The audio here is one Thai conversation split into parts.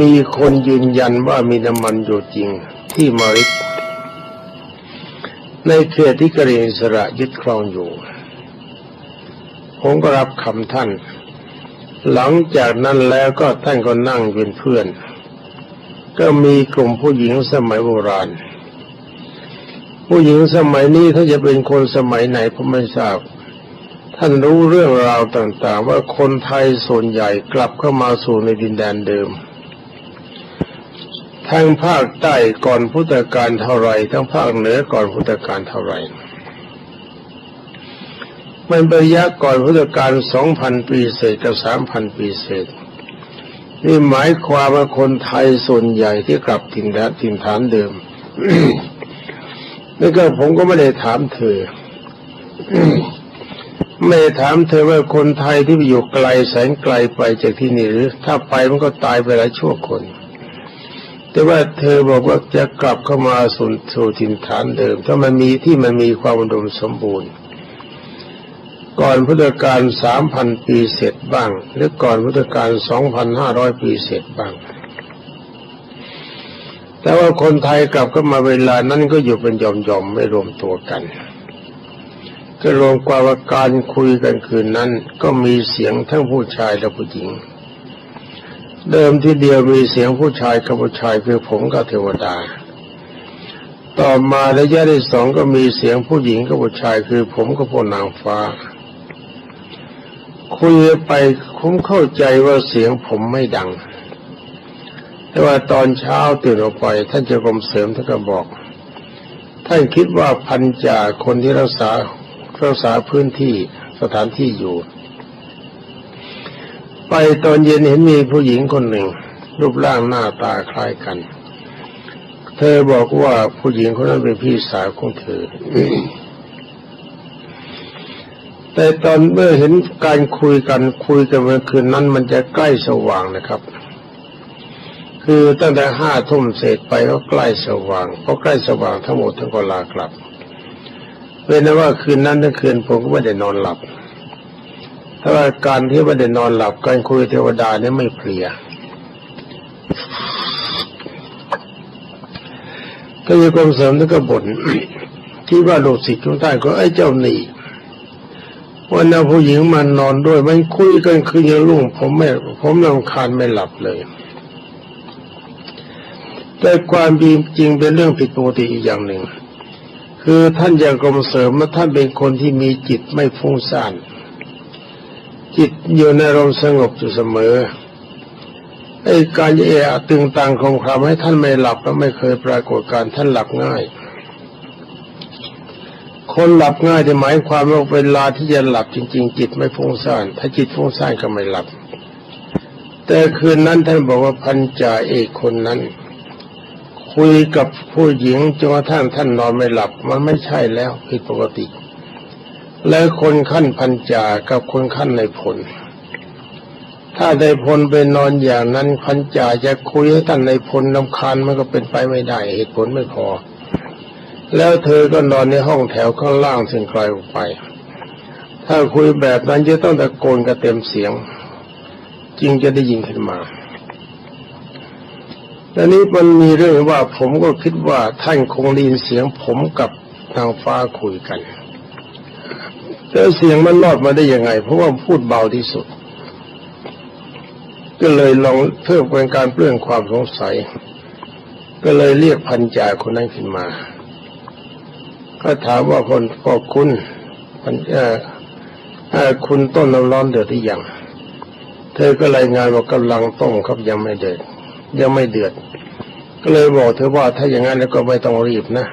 มีคนยืนยันว่ามีน้ำมันอยู่จริงที่มาริกในเขตที่กรีอิสระยึดครองอยู่ ผมก็รับคำท่าน หลังจากนั้นแล้วก็ท่านก็นั่งเป็นเพื่อน ก็มีกลุ่มผู้หญิงสมัยโบราณ ผู้หญิงสมัยนี้ถ้าจะเป็นคนสมัยไหนผมไม่ทราบ ท่านรู้เรื่องราวต่าง ๆ ว่าคนไทยส่วนใหญ่กลับเข้ามาสู่ในดินแดนเดิม ทางภาคใต้ก่อนพุทธกาลเท่าไรทั้งภาคเหนือก่อนพุทธกาลเท่าไรมันเป็นระยะก่อนพุทธกาลสองพันปีเศษกับสามพันปีเศษ นี่หมายความว่าคนไทยส่วนใหญ่ที่กลับถิ่นฐานถิ่นฐานเดิมนี่ก็ผมก็ไม่ได้ถามเธอ ไม่ได้ถามเธอว่าคนไทยที่ไปอยู่ไกลแสนไกลไปจากที่นี่หรือ ถ้าไปมันก็ตายไปหลายชั่วคน แต่ว่าเธอบอกว่าจะกลับเข้ามาสู่สู่ถิ่นฐานเดิม ถ้ามันมีที่มันมีความอุดมสมบูรณ์ ก่อนพุทธกาลสามพันปีเสร็จบ้าง หรือก่อนพุทธกาลสองพันห้าร้อยปีเสร็จบ้าง แต่ว่าคนไทยกลับเข้ามาเวลานั้นก็อยู่เป็นหย่อมๆไม่รวมตัวกันก็รวมความว่าการคุยกันคืนนั้น ก็มีเสียงทั้งผู้ชายและผู้หญิง เดิมที่เดียวมีเสียงผู้ชายกับผู้ชายคือผมกับเทวดา ต่อมาระยะที่สองก็มีเสียงผู้หญิงกับผู้ชายคือผมกับพวกนางฟ้า คุยไปผมเข้าใจว่าเสียงผมไม่ดัง แต่ว่าตอนเช้าตื่นออกไป ท่านเจ้ากรมเสริมท่านก็บอก ท่านคิดว่าพันจ่าคนที่รักษารักษาพื้นที่สถานที่อยู่ ไปตอนเย็นเห็นมีผู้หญิงคนหนึ่ง รูปร่างหน้าตาคล้ายกัน เธอบอกว่าผู้หญิงคนนั้นเป็นพี่สาวของเธอแต่ตอนเมื่อเห็นการคุยกันคุยกันเมื่อคืนนั้นมันจะใกล้สว่างนะครับ คือตั้งแต่ห้าทุ่มเสร็จไปก็ใกล้สว่างพอใกล้สว่างทั้งหมดทั้งก็ลากลับเป็นว่าคืนนั้นทั้งคืนผมก็ไม่ได้นอนหลับ ถ้าว่าการที่ไม่ได้นอนหลับการคุยเทวดาเนี่ยไม่เพลียก็มีความเสริมแล้วก็บ่นที่ว่าลูกศิษย์ของท่านก็ไอ้เจ้าหนี่วันนั้นผู้หญิงมานนอนด้วยมันคุยกันคืนยังรุ่งผมไม่ผมรำคาญไม่หลับเลย แต่ความจริงเป็นเรื่องผิดปกติอีกอย่างหนึ่ง คือท่านอย่างกรมเสริมว่าท่านเป็นคนที่มีจิตไม่ฟุ้งซ่าน จิตอยู่ในรมสงบอยู่เสมอไอ้การเอะตึงตังของคำให้ท่านไม่หลับแล้วไม่เคยปรากฏการท่านหลับง่าย คนหลับง่ายจะหมายความว่าเวลาที่จะหลับจริง ๆ จิตไม่ฟุ้งซ่านถ้าจิตฟุ้งซ่านก็ไม่หลับ แต่คืนนั้นท่านบอกว่าพันจ่าเอกคนนั้น คุยกับผู้หญิงจนกระทั่งท่านนอนไม่หลับมันไม่ใช่แล้วผิดปกติ และคนขั้นพันจ่ากับคนขั้นในพล ถ้าในพลไปนอนอย่างนั้นพันจ่าจะคุยให้ท่านในพลลำคาญมันก็เป็นไปไม่ได้เหตุผลไม่พอ แล้วเธอก็นอนในห้องแถวข้างล่างซึ่งไกลออกไป ถ้าคุยแบบนั้นจะต้องตะโกนกระเต็มเสียง จึงจะได้ยินขึ้นมาแต่นี้มันมีเรื่องว่าผมก็คิดว่าท่านคงได้ยินเสียงผมกับนางฟ้าคุยกัน แต่เสียงมันรอดมาได้ยังไง เพราะว่าพูดเบาที่สุด ก็เลยลองเพื่อเป็นการเปลื้องความสงสัย ก็เลยเรียกพันจ่าคนนั้นขึ้นมา ก็ถามว่าคนก็คุณพันเอ่อเอ่อคุณต้นน้ำร้อนเดือดหรือยังเธอก็รายงานว่ากำลังต้มครับยังไม่เดือดยังไม่เดือด ก็เลยบอกเธอว่าถ้าอย่างนั้นแล้วก็ไม่ต้องรีบนะ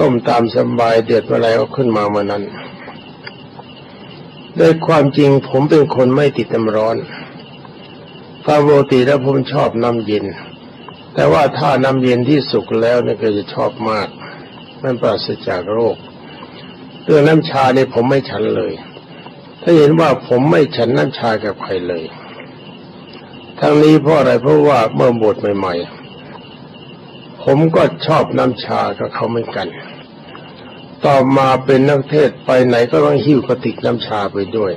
ต้มตามสบายเดือดเมื่อไรก็ขึ้นมาเมื่อนั้น โดยความจริงผมเป็นคนไม่ติดน้ำร้อนปกติแล้วผมชอบน้ำเย็น แต่ว่าถ้าน้ำเย็นที่สุกแล้วนี่ก็จะชอบมาก มันปราศจากโรค เรื่องน้ำชาเนี่ยผมไม่ฉันเลย ถ้าเห็นว่าผมไม่ฉันน้ำชากับใครเลย ทั้งนี้เพราะอะไรเพราะว่าเมื่อบวชใหม่ ๆ ผมก็ชอบน้ำชากับเขาเหมือนกัน ต่อมาเป็นนักเทศไปไหนก็ต้องหิ้วกระติกน้ำชาไปด้วย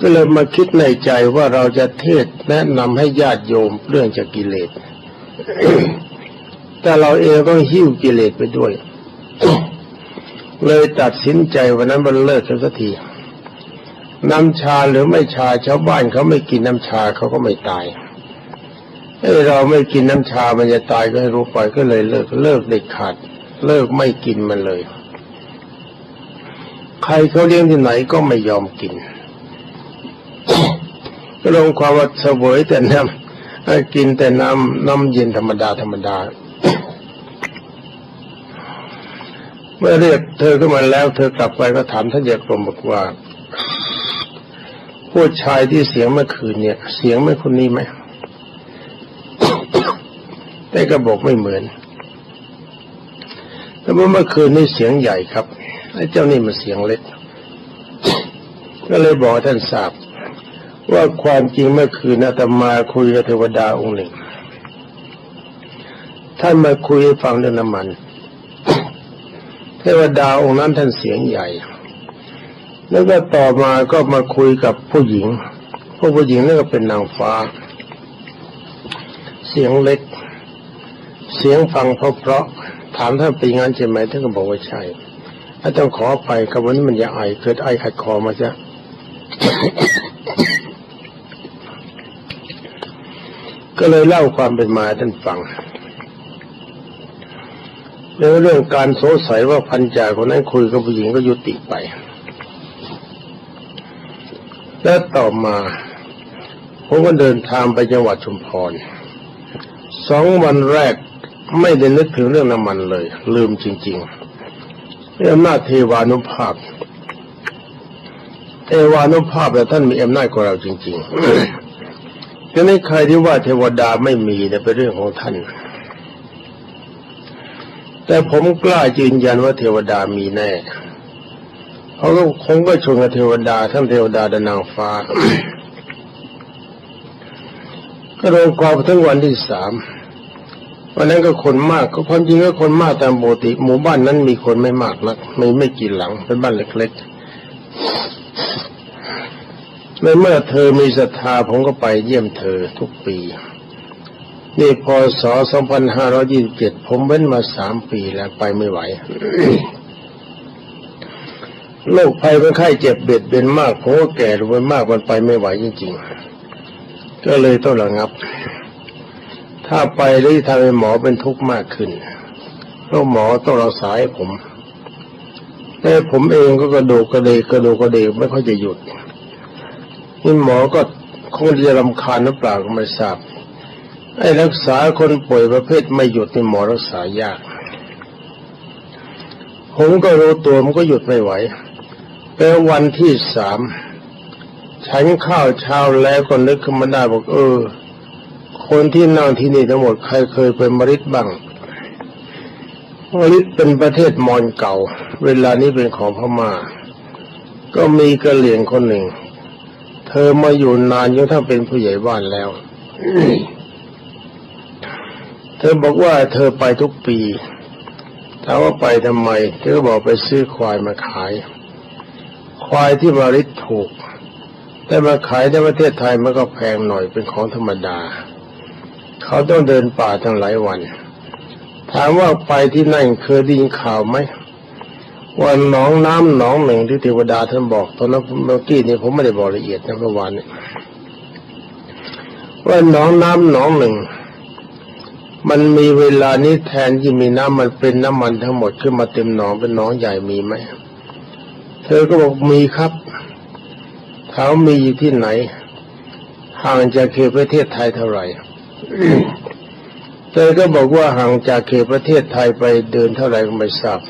ก็เลยมาคิดในใจว่าเราจะเทศแนะนำให้ญาติโยมเรื่องจากกิเลส แต่เราเองต้องหิ้วกิเลสไปด้วย เลยตัดสินใจวันนั้นมันเลิกกันสักทีน้ำชาหรือไม่ชาชาวบ้านเขาไม่กินน้ำชาเขาก็ไม่ตายเอ้ยเราไม่กินน้ำชามันจะตายก็ให้รู้ไปก็เลยเลิกเลิกเด็ดขาด เลิกไม่กินมันเลย ใครเขาเลี้ยงที่ไหนก็ไม่ยอมกินก็ลงความว่าเสวยแต่น้ำให้กินแต่น้ำน้ำเย็นธรรมดาธรรมดา เมื่อเรียกเธอขึ้นมาแล้ว เธอกลับไปก็ถามท่านเจ้ากรมบอกว่าผู้ชายที่เสียงเมื่อคืนเนี่ย เสียงไม่คนนี้ไหมแต่ก็บอกไม่เหมือน แต่ว่าเมื่อคืนนี่เสียงใหญ่ครับไอ้เจ้านี่มันเสียงเล็ก ก็เลยบอกท่านทราบ ว่าความจริงเมื่อคืนอาตมาคุยกับเทวดาองค์หนึ่ง ท่านมาคุยให้ฟังเรื่องน้ำมัน เทวดาองค์นั้นท่านเสียงใหญ่ แล้วก็ต่อมาก็มาคุยกับผู้หญิงพวกผู้หญิงนั่นก็เป็นนางฟ้า เสียงเล็ก เสียงฟังเพราะๆ ถามท่านเป็นงั้นใช่ไหมท่านก็บอกว่าใช่ถ้าต้องขอไปกับวันนี้มันจะไอเกิดไอขัดคอมาจ้ะก็เลยเล่าความเป็นมาท่านฟังแล้วเรื่องการโสงสัยว่าพันจ่าคนนั้นคุยกับผู้หญิงก็ยุติไป แล้วต่อมาผมก็เดินทางไปจังหวัดชุมพรสองวันแรก ไม่ได้นึกถึงเรื่องน้ำมันเลย ลืมจริงๆเรื่องอำนาจเทวานุภาพเทวานุภาพแต่ท่านมีอำนาจกว่าเราจริงๆทีนี้ใครที่ว่าเทวดาไม่มีเนี่ยเป็นเรื่องของท่าน แต่ผมกล้ายืนยันว่าเทวดามีแน่เขาก็คงก็ชนกับเทวดาทั้งเทวดาและนางฟ้า ก็รวมความทั้งวันที่สาม วันนั้นก็คนมากก็ความจริงก็คนมากตามปกติหมู่บ้านนั้นมีคนไม่มากนักไม่ไม่กี่หลังเป็นบ้านเล็กๆในเมื่อเธอมีศรัทธาผมก็ไปเยี่ยมเธอทุกปี นี่พศ2527 ผมเว้นมาสามปีแล้วไปไม่ไหวโรคภัยเป็นไข้เจ็บเบียดเบียนมากผมก็แก่ลงไปมากมันไปไม่ไหวจริงๆ ก็เลยต้องระงับ ถ้าไปแล้วทำให้หมอเป็นทุกข์มากขึ้นเพราะหมอต้องรักษาให้ผม แต่ผมเองก็กระโดดกระเดกกระโดดกระเดกไม่ค่อยจะหยุด นี่หมอก็คงจะรำคาญหรือเปล่าก็ไม่ทราบ ไอ้รักษาคนป่วยประเภทไม่หยุดนี่หมอรักษายาก ผมก็รู้ตัวมันก็หยุดไม่ไหวแล้ววันที่สามฉันข้าวเช้าแล้วก็นึกขึ้นมาได้บอกเออ คนที่นั่งที่นี่ทั้งหมดใครเคยเป็นมริดบ้างมริดเป็นประเทศมอญเก่า เวลานี้เป็นของพม่า ก็มีกระเหลี่ยงคนหนึ่ง เธอมาอยู่นานจนถ้าเป็นผู้ใหญ่บ้านแล้ว เธอบอกว่าเธอไปทุกปีถามว่าไปทำไม เธอก็บอกไปซื้อควายมาขาย ควายที่มาริดถูกแต่มาขายในประเทศไทยมันก็แพงหน่อยเป็นของธรรมดา เขาต้องเดินป่าทั้งหลายวัน ถามว่าไปที่นั่นเคยได้ยินข่าวไหมว่าหนองน้ำหนองหนึ่งที่เทวดาท่านบอกตอนนั้นเมื่อกี้นี่ผมไม่ได้บอกละเอียดนะเมื่อวานนี้ว่าหนองน้ำหนองหนึ่ง มันมีเวลานี้แทนที่มีน้ำมันเป็นน้ำมันทั้งหมดขึ้นมาเต็มหนองเป็นหนองใหญ่มีไหมเธอก็บอกมีครับเขามีอยู่ที่ไหนห่างจากเขตประเทศไทยเท่าไหร่ เธอก็บอกว่าห่างจากเขตประเทศไทยไปเดินเท่าไหร่ก็ไม่ทราบ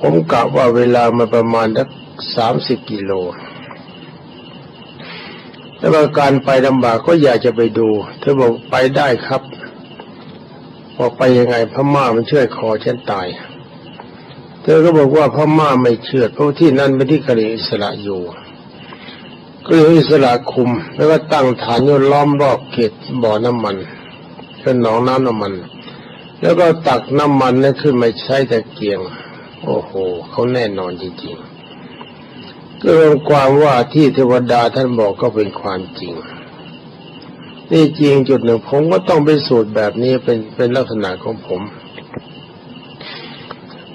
ผมกะว่าเวลามาประมาณสักสามสิบกิโลแต่ว่าการไปลำบากก็อยากจะไปดู เธอบอกไปได้ครับบอกไปยังไงพม่ามันเชื่อคอฉันตาย เธอก็บอกว่าพม่าไม่เชื่อเพราะที่นั่นเป็นที่กะเหรี่ยงอิสระอยู่ หรี่ยงอิสระคุมแล้วก็ตั้งฐานยู่ล้อมรอบเขตบ่อน้ำมันเป็นหนองน้ำน้ำมัน แล้วก็ตักน้ำมันนั้นขึ้นมาใช้ตะเกียง โอ้โหเขาแน่นอนจริงก็รวมความว่าที่เทวดาท่านบอกก็เป็นความจริง นี่จริงจุดหนึ่งผมก็ต้องไปสูตรแบบนี้เป็นเป็นลักษณะของผม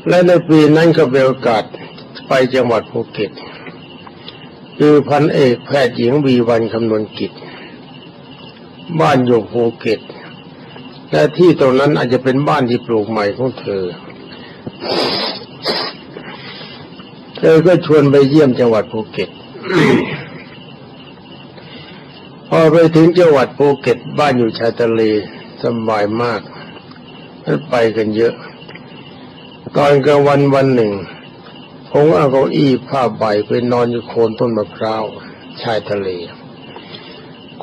และในปีนั้นก็เป็นโอกาสไปจังหวัดภูเก็ต คือพันเอกแพทย์หญิงวีวันคำนวณกิจ บ้านอยู่ภูเก็ตและที่ตรงนั้นอาจจะเป็นบ้านที่ปลูกใหม่ของเธอ เธอก็ชวนไปเยี่ยมจังหวัดภูเก็ต พอไปถึงจังหวัดภูเก็ต บ้านอยู่ชายทะเลสบายมากไปกันเยอะ ตอนกลางวันวันหนึ่ง ผมเอาเก้าอี้ผ้าใบไปนอนอยู่โคนต้นมะพร้าวชายทะเล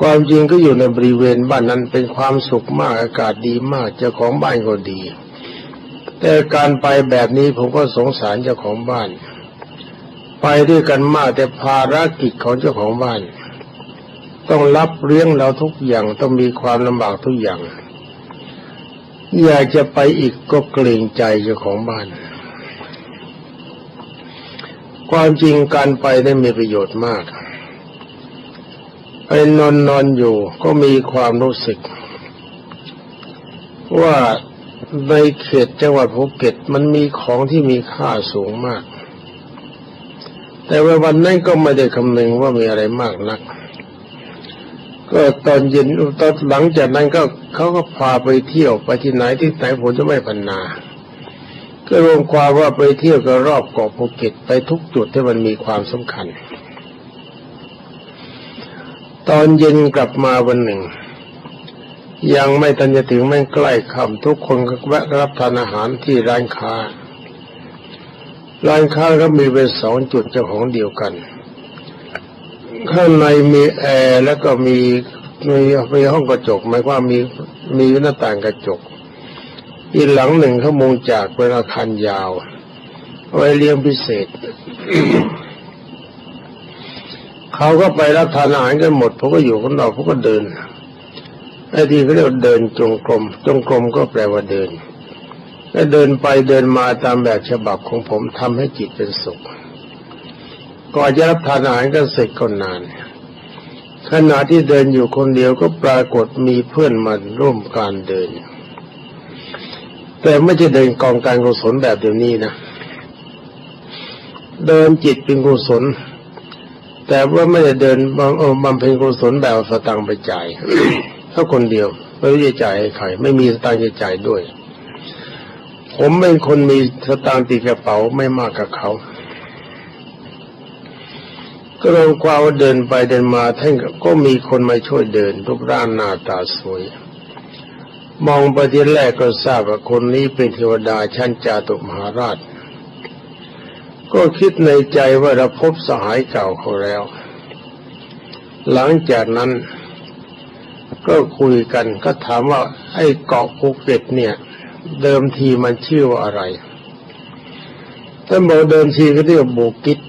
ความจริงก็อยู่ในบริเวณบ้านนั้นเป็นความสุขมากอากาศดีมากเจ้าของบ้านก็ดี แต่การไปแบบนี้ผมก็สงสารเจ้าของบ้าน ไปด้วยกันมากแต่ภารกิจของเจ้าของบ้าน ต้องรับเลี้ยงเราทุกอย่างต้องมีความลำบากทุกอย่าง อยากจะไปอีกก็เกรงใจเจ้าของบ้าน ความจริงการไปได้มีประโยชน์มาก ไปนอนนอนอยู่ก็มีความรู้สึก ว่าในเขตจังหวัดภูเก็ตมันมีของที่มีค่าสูงมาก แต่ว่าวันนั้นก็ไม่ได้คำนึงว่ามีอะไรมากนัก ก็ตอนเย็นตอนหลังจากนั้นก็เขาก็พาไปเที่ยวไปที่ไหนที่ไหนผมจะไม่พันนา ก็รวมความว่าไปเที่ยวก็รอบเกาะภูเก็ตไปทุกจุดที่มันมีความสำคัญ ตอนเย็นกลับมาวันหนึ่ง ยังไม่ทันจะถึงแม่งใกล้ค่ำทุกคนก็แวะรับทานอาหารที่ร้านค้า ร้านค้าก็มีเป็นสองจุดเจ้าของเดียวกัน ข้างในมีแอร์แล้วก็มีมีมีห้องกระจกหมายความมีมีหน้าต่างกระจก อีกหลังหนึ่งเขามุงจากเป็นอาคารยาว ไว้เลี้ยงพิเศษ เขาก็ไปรับทานอาหารกันหมดผมก็อยู่ข้างนอกผมก็เดินไอ้ที่เขาเรียกเดินจงกรมจงกรมก็แปลว่าเดินแล้วเดินไปเดินมาตามแบบฉบับของผมทำให้จิตเป็นสุขก่อนจะรับทานอาหารก็เสร็จก็นานขณะที่เดินอยู่คนเดียวก็ปรากฏมีเพื่อนมาร่วมการเดิน แต่ไม่ใช่เดินกองการกุศลแบบเดี๋ยวนี้นะ เดินจิตเป็นกุศล แต่ว่าไม่ได้เดินบางบำเพ็ญกุศลแบบสตังไปจ่ายถ้าคนเดียว ไม่รู้จะจ่ายใครไม่มีสตางจะจ่ายด้วย ผมเป็นคนมีสตางค์ติดกระเป๋าไม่มากกับเขาก็ลองความว่าเดินไปเดินมาท่านก็มีคนมาช่วยเดินรูปร่างหน้าตาสวย มองไปทีแรกก็ทราบว่าคนนี้เป็นเทวดาชั้นจาตุมหาราช ก็คิดในใจว่าเราพบสหายเก่าเขาแล้ว หลังจากนั้นก็คุยกันก็ถามว่า ไอ้เกาะภูเก็ตเนี่ย เดิมทีมันชื่อว่าอะไรท่านบอกเดิมทีก็เรียกบูกิต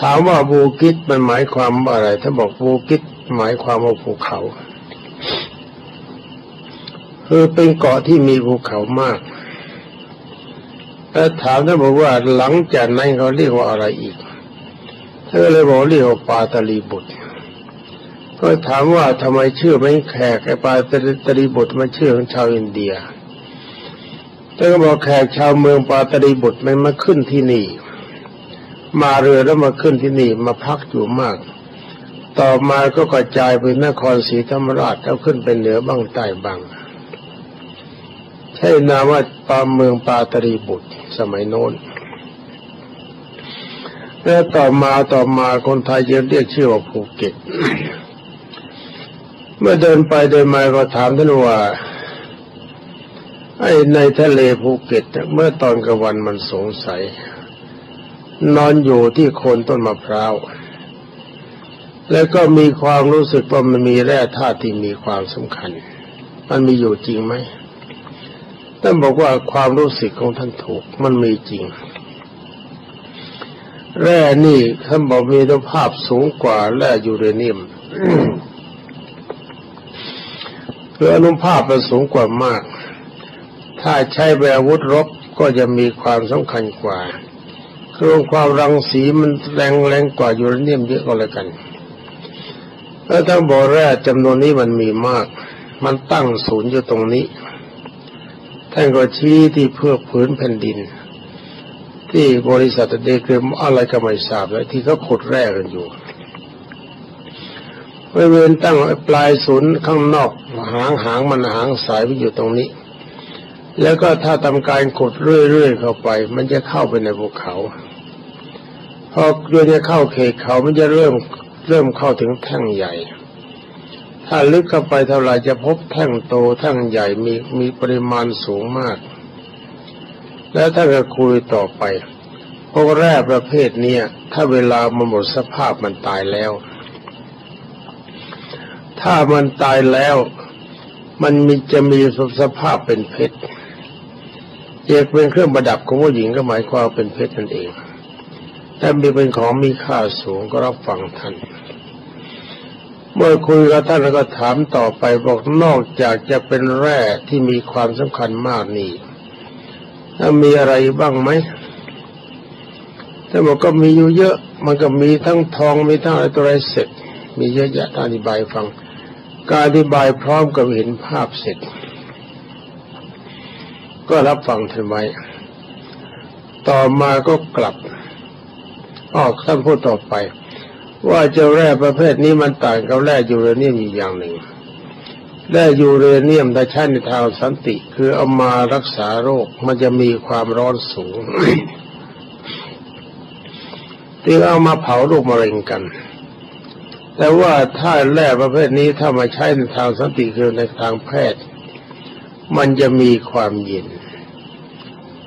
ถามว่าบูกิตมันหมายความว่าอะไรท่านบอกบูกิตหมายความว่าภูเขา คือเป็นเกาะที่มีภูเขามากแล้วถามท่านบอกว่าหลังจากนั้นเขาเรียกว่าอะไรอีกท่านก็เลยบอกเรียกว่าปาตลีบุตร ก็ถามว่าทำไมชื่อไม่แขกไอ้ปาตลีบุตรมันชื่อของชาวอินเดียท่านก็บอกแขกชาวเมืองปาตลีบุตรมันมาขึ้นที่นี่ มาเรือแล้วมาขึ้นที่นี่มาพักอยู่มาก ต่อมาก็กระจายไปนครศรีธรรมราชแล้วขึ้นไปเหนือบ้างใต้บ้าง ใช่นามว่าปาเมืองปาตรีบุตรสมัยโน้นแล้วต่อมาต่อมาคนไทยจะเรียกชื่อว่าภูเก็ต เมื่อเดินไปเดินมาก็ถามท่านว่า ไอ้ในทะเลภูเก็ตเมื่อตอนกลางวันมันสงสัย นอนอยู่ที่โคนต้นมะพร้าวแล้วก็มีความรู้สึกว่ามันมีแร่ธาตุที่มีความสำคัญ มันมีอยู่จริงไหม ท่านบอกว่าความรู้สึกของท่านถูกมันมีจริง แร่นี่ท่านบอกมีคุณภาพสูงกว่าแร่ยูเรเนียมคืออนุภาพมันสูงกว่ามาก ถ้าใช้แบอาวุธรบก็จะมีความสำคัญกว่าเคืองความรังสีมันแรงแรงกว่ายูเรเนียมเยอะก็แล้วกัน แล้วทั้งบ่อแร่จำนวนนี้มันมีมาก มันตั้งศูนย์อยู่ตรงนี้ ท่านก็ชี้ที่เพื่อผืนแผ่นดิน ที่บริษัทเดกรมอะไรก็ไม่ทราบเลยที่เขาขุดแร่กันอยู่บริเวณตั้งปลายศูนย์ข้างนอกหางหางมันหางสายไปอยู่ตรงนี้ แล้วก็ถ้าทำการขุดเรื่อยๆเข้าไป มันจะเข้าไปในภูเขาพอโดยจะเข้าเขตเขามันจะเริ่มเริ่มเข้าถึงแท่งใหญ่ ถ้าลึกเข้าไปเท่าไหร่จะพบแท่งโตแท่งใหญ่มีมีปริมาณสูงมาก แล้วถ้าจะคุยต่อไปพวกแร่ประเภทเนี้ยถ้าเวลามันหมดสภาพมันตายแล้ว ถ้ามันตายแล้ว มันมีจะมีสภาพเป็นเพชรเอกเป็นเครื่องประดับของผู้หญิงก็หมายความเป็นเพชรนั่นเองถ้ามีเป็นของมีค่าสูงก็รับฟังท่าน เมื่อคุยกับท่านแล้วก็ถามต่อไปบอกนอกจากจะเป็นแร่ที่มีความสำคัญมากนี่ถ้ามีอะไรบ้างไหมท่านบอกก็มีอยู่เยอะ มันก็มีทั้งทองมีทั้งอะไรตัวอะไรเสร็จ มีเยอะแยะอธิบายฟัง การอธิบายพร้อมกับเห็นภาพเสร็จ ก็รับฟังท่านไว้ ต่อมาก็กลับ ออกท่านพูดต่อไป ว่าเจ้าแร่ประเภทนี้มันต่างกับแร่ยูเรเนียมอีกอย่างหนึ่งแร่ยูเรเนียมถ้าใช้ในทางสันติ คือเอามารักษาโรคมันจะมีความร้อนสูงที่เอามาเผาโรคมะเร็งกัน แต่ว่าถ้าแร่ประเภทนี้ถ้ามาใช้ในทางสันติคือในทางแพทย์ มันจะมีความเย็น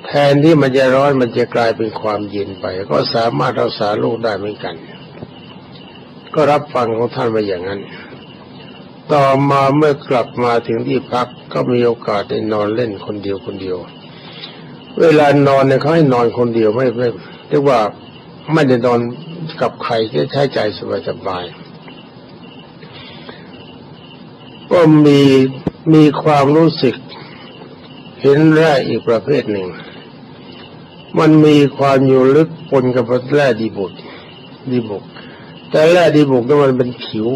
แทนที่มันจะร้อนมันจะกลายเป็นความเย็นไป ก็สามารถรักษาโรคได้เหมือนกัน ก็รับฟังของท่านมาอย่างนั้น ต่อมาเมื่อกลับมาถึงที่พักก็มีโอกาสได้นอนเล่นคนเดียวคนเดียว เวลานอนเนี่ยเขาให้นอนคนเดียวไม่ไม่เรียกว่าไม่ได้นอนกับใครแค่ใช้ใจสบายๆก็มีมีความรู้สึก เห็นแร่อีกประเภทหนึ่ง มันมีความอยู่ลึกปนกับแร่ดีบุกดีบุก แต่แร่ดีบุกนั้นมันเป็นผิว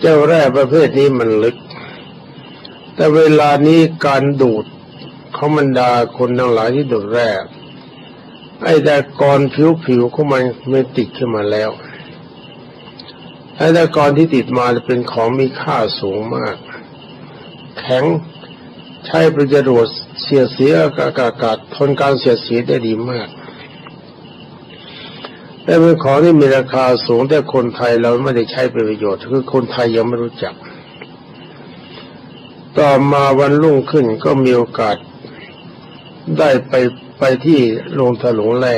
เจ้าแร่ประเภทนี้มันลึก แต่เวลานี้การดูดเขามันดาคนทั้งหลายที่ดูดแร่ไอ้แต่ก่อนผิวผิวเของมันมันติดขึ้นมาแล้วไอ้แต่ก่อนที่ติดมาจะเป็นของมีค่าสูงมาก แข็งใช้ประโยชน์เสียเสียอากาศทนการเสียดสียได้ดีมาก แต่เป็นของที่มีราคาสูงแต่คนไทยเราไม่ได้ใช้เป็นประโยชน์ คือคนไทยยังไม่รู้จัก ต่อมาวันรุ่งขึ้นก็มีโอกาสได้ไปไปที่โรงถลุงแร่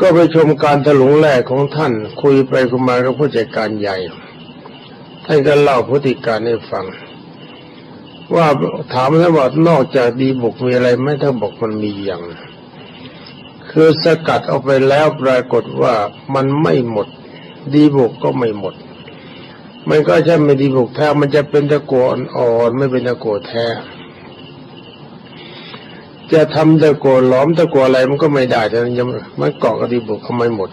ก็ไปชมการถลุงแร่ของท่าน คุยไปคุยมากับผู้จัดการใหญ่ ท่านก็เล่าพฤติการให้ฟัง ว่าถามท่านว่านอกจากดีบุกมีอะไรไหมท่านบอกมันมีอย่าง คือสกัดเอาไปแล้วปรากฏว่ามันไม่หมด ดีบุกก็ไม่หมด มันก็ใช่ไม่ดีบุกแท้มันจะเป็นตะโกอ่อนไม่เป็นตะโกแท้จะทำตะโกัวหลอมตะโกอะไรมันก็ไม่ได้แต่ยังมันเกาะกับดีบุกเขาไม่หมด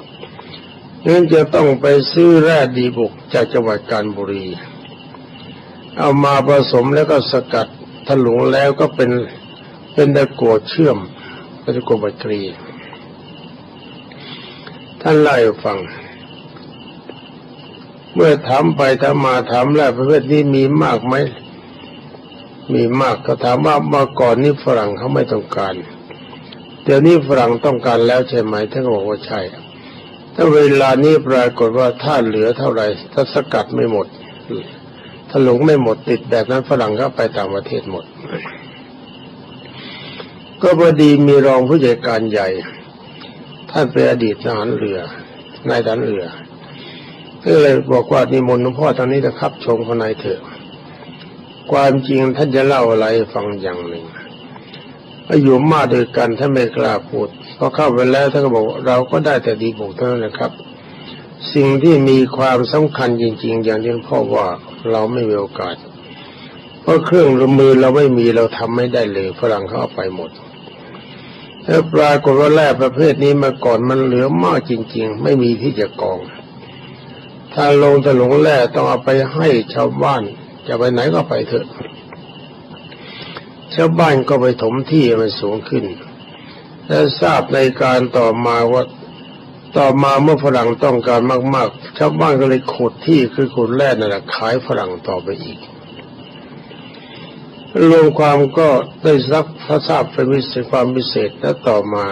งั้นจะต้องไปซื้อแร่ดีบุกจากจังหวัดกาญบุรี เอามาผสมแล้วก็สกัดถลุงแล้วก็เป็นเป็นตะโกเชื่อมตะโกบัตรี ท่านไล่าให้ฟัง เมื่อถามไปถามมาถามแร่ประเภทนี้มีมากไหม มีมากก็ถามว่ามาก่อนนี้ฝรั่งเขาไม่ต้องการ เดี๋ยวนี้ฝรั่งต้องการแล้วใช่ไหมท่านบอกว่าใช่ถ้าเวลานี้ปรากฏว่าถ้าเหลือเท่าไหร่ถ้าสกัดไม่หมดถ้าหลงไม่หมดติดแบบนั้นฝรั่งก็ไปต่างประเทศหมด ก็พอดีมีรองผู้จัดการใหญ่ ท่านเป็นอดีตทหารเรือนายทหารเรือก็เลยบอกว่านิมนต์หลวงพ่อตอนนี้นะครับชมคนในเถอะ ความจริงท่านจะเล่าอะไรฟังอย่างหนึ่งอายุมากด้วยกันท่านไม่กล้าพูดพอเข้าไปแล้วท่านก็บอกเราก็ได้แต่ดีบุกเท่านั้นนะครับ สิ่งที่มีความสำคัญจริง ๆ อย่างที่ลวงพ่อว่าเราไม่มีโอกาส เพราะเครื่องมือเราไม่มีเราทำไม่ได้เลยฝรั่งเขาเอาไปหมด แล้วปรากฏว่าแร่ประเภทนี้มาก่อนมันเหลือมากจริง ๆ ไม่มีที่จะกอง ถ้าลงถลงแร่ต้องเอาไปให้ชาวบ้าน จะไปไหนก็ไปเถอะ ชาวบ้านก็ไปถมที่มันสูงขึ้น และทราบในการต่อมาว่าต่อมาเมื่อฝรั่งต้องการมาก ๆ ชาวบ้านก็เลยขุดที่คือขุดแร่นั่นแหละขายฝรั่งต่อไปอีก รวมความก็ได้สักพระทราบเป็นวิเศษความพิเศษและต่อมา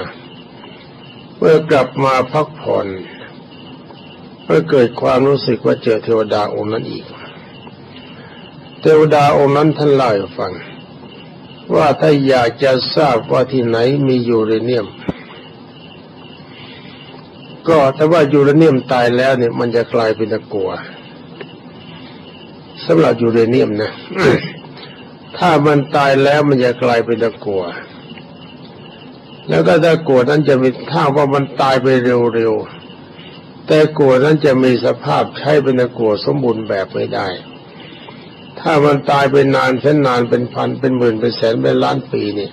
เมื่อกลับมาพักผ่อนก็เกิดความรู้สึกว่าเจอเทวดาองค์นั้นอีก เทวดาองค์นั้นท่านเล่าให้ฟัง ว่าถ้าอยากจะทราบว่าที่ไหนมียูเรเนียม ก็ถ้าว่ายูเรเนียมตายแล้วเนี่ยมันจะกลายเป็นตะกัวสำหรับยูเรเนียมนะ ถ้ามันตายแล้วมันจะกลายเป็นตะกัว แล้วก็ตะกัวนั้นจะมีถ้าว่ามันตายไปเร็วๆแต่กัวนั้นจะมีสภาพใช้เป็นตะกัวสมบูรณ์แบบไม่ได้ ถ้ามันตายไปนานเส้นนานเป็นพันเป็นหมื่นเป็นแสนเป็นล้านปีนี่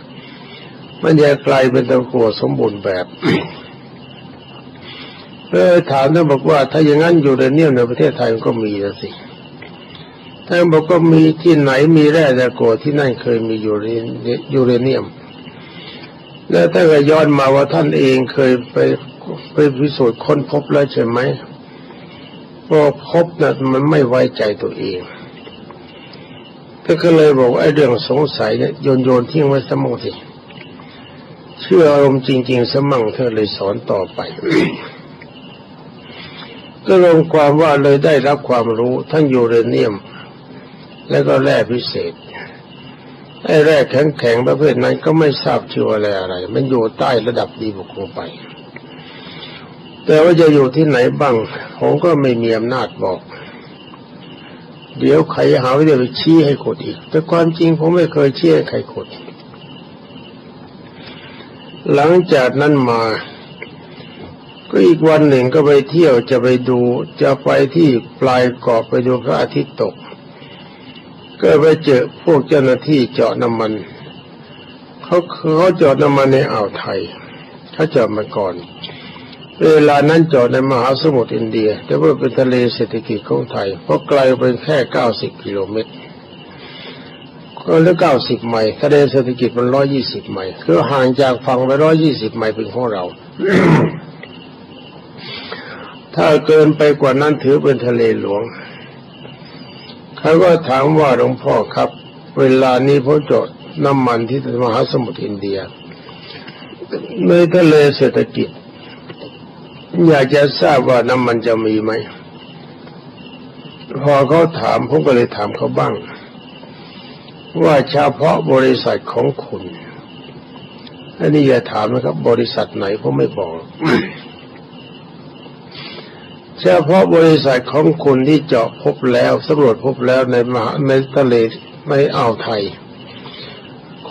มันจะกลายเป็นตะกัวสมบูรณ์แบบเออถามท่านบอกว่า ถ้าอย่างนั้นอยูเรเนี่ยในประเทศไทยมันก็มีสิ ท่านบอกก็มีที่ไหนมีแร่ตะโกที่นั่นเคยมียูเรยูเรเนียม แล้วถ้าก็ย้อนมาว่าท่านเองเคยไปไปพิสูจน์ค้นพบแล้วใช่ไหมพอพบนะ่ะมันไม่ไว้ใจตัวเองก็เลยบอกไอ้เรื่องสงสัยเนี่ยโยนโยนทิ้งไว้สมองสิเชื่ออารมณ์จริง ๆ สมั่งเธอเลยสอนต่อไป ก็รวมความว่าเลยได้รับความรู้ทั้งยูเรเนียม แล้วก็แร่พิเศษไอ้แร่แข็งๆประเภทนั้นก็ไม่ทราบชื่ออะไรอะไร มันอยู่ใต้ระดับดีบุกลงไป แต่ว่าจะอยู่ที่ไหนบ้างผมก็ไม่มีอำนาจบอก เดี๋ยวใครหาว่าจะไปชี้ให้ขุดอีก แต่ความจริงผมไม่เคยชี้ให้ใครขุดหลังจากนั้นมา ก็อีกวันหนึ่งก็ไปเที่ยวจะไปดู จะไปที่ปลายเกาะไปดูพระอาทิตย์ตก ก็ไปเจอพวกเจ้าหน้าที่เจาะน้ำมันเขาเขาเจาะน้ำมันในอ่าวไทยเขาเจาะมาก่อน เวลานั้นเจาะในมหาสมุทรอินเดีย แต่ว่าเป็นทะเลเศรษฐกิจของไทย เพราะไกลเป็นแค่เก้าสิบกิโลเมตรก็เหลือเก้าสิบไมล์ทะเลเศรษฐกิจมันร้อยยี่สิบไมล์คือห่างจากฝั่งไปร้อยยี่สิบไมล์เป็นของเรา ถ้าเกินไปกว่านั้นถือเป็นทะเลหลวง เขาก็ถามว่าหลวงพ่อครับ เวลานี้ผมจดน้ำมันที่มหาสมุทรอินเดียในทะเลเศรษฐกิจ อยากจะทราบว่าน้ำมันจะมีไหม พอเขาถามผมก็เลยถามเขาบ้าง ว่าเฉพาะบริษัทของคุณอันนี้อย่าถามนะครับ บริษัทไหนผมไม่บอก เฉพาะบริษัทของคุณที่เจาะพบแล้วสำรวจพบแล้วในมหาในทะเลในอ่าวไทย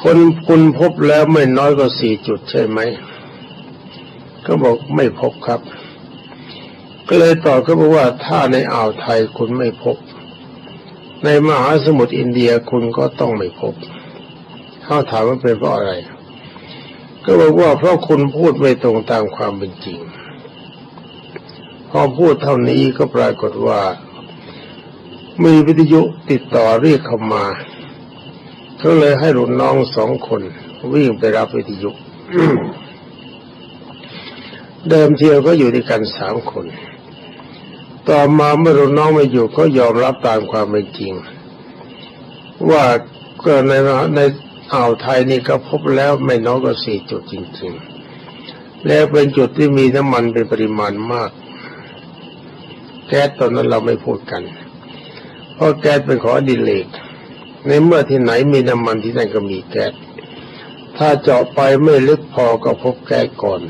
คนคุณพบแล้วไม่น้อยกว่าสี่จุดใช่ไหม ก็บอกไม่พบครับ ก็เลยตอบเขาบอกว่าถ้าในอ่าวไทยคุณไม่พบ ในมหาสมุทรอินเดียคุณก็ต้องไม่พบเขาถามว่าเป็นเพราะอะไร ก็บอกว่าเพราะคุณพูดไม่ตรงตามความเป็นจริง พอพูดเท่านี้ก็ปรากฏว่า มีวิทยุติดต่อเรียกเข้ามาเขาเลยให้รุ่นน้องสองคน วิ่งไปรับวิทยุ เดิมเทียวก็อยู่ด้วยกันสามคน ต่อมาเมื่อรุ่นน้องไม่อยู่ก็ยอมรับตามความเป็นจริง ว่าก็ในในอ่าวไทยนี่ก็พบแล้วไม่น้อยกว่าสี่จุดจริง ๆ แล้วเป็นจุดที่มีน้ำมันเป็นปริมาณมาก แก๊สตอนนั้นเราไม่พูดกัน เพราะแก๊สเป็นของอดิเลกในเมื่อที่ไหนมีน้ำมันที่นั่นก็มีแก๊สถ้าเจาะไปไม่ลึกพอก็พบแก๊สก่อน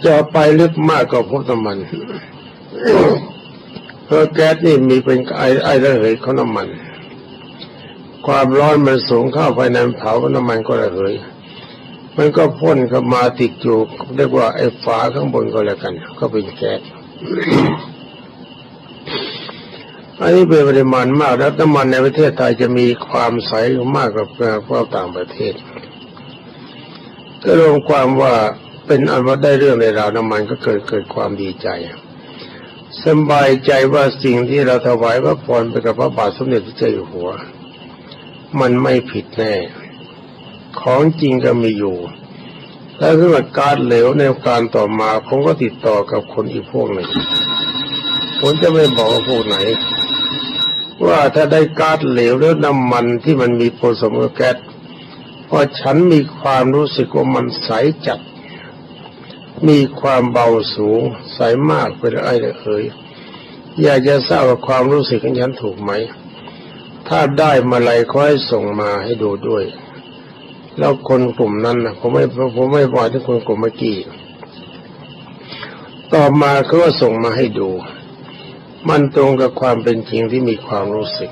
เจาะไปลึกมากก็พบน้ำมันเพราะแก๊สนี่มีเป็นไอไอระเหยของน้ำมัน ความร้อนมันสูงเข้าไปในเผาน้ำมันก็ระเหย มันก็พ่นเข้ามาติดอยู่เรียกว่าไอ้ฝาข้างบนก็แล้วกัน ก็เป็นแก๊สอันนี้เป็นปริมาณมาก แล้วน้ำมันในประเทศไทยจะมีความใสมากกว่าพวกต่างประเทศ ก็รวมความว่าเป็นอันว่าได้เรื่องในราวน้ำมันก็เกิดเกิดความดีใจสบายใจว่าสิ่งที่เราถวายพระพรไปกับพระบาทสมเด็จพระเจ้าอยู่หัว มันไม่ผิดแน่ ของจริงก็มีอยู่ แล้วก็การเหลวในการต่อมาผมก็ติดต่อกับคนอีกพวกหนึ่งผมจะไม่บอกว่าพวกไหน ว่าถ้าได้ก๊าซเหลวหรือน้ำมันที่มันมีผสมกับแก๊สพอฉันมีความรู้สึกว่ามันใสจัด มีความเบาสูง ใสมากเป็นไอ้เอ๋ยอยากจะทราบว่าความรู้สึกของฉันถูกไหม ถ้าได้มาอะไรขอให้ส่งมาให้ดูด้วย แล้วคนกลุ่มนั้นนะผมไม่ผมไม่บอกที่คนกลุ่มเมื่อกี้ต่อมาเขาก็ส่งมาให้ดู มันตรงกับความเป็นจริงที่มีความรู้สึก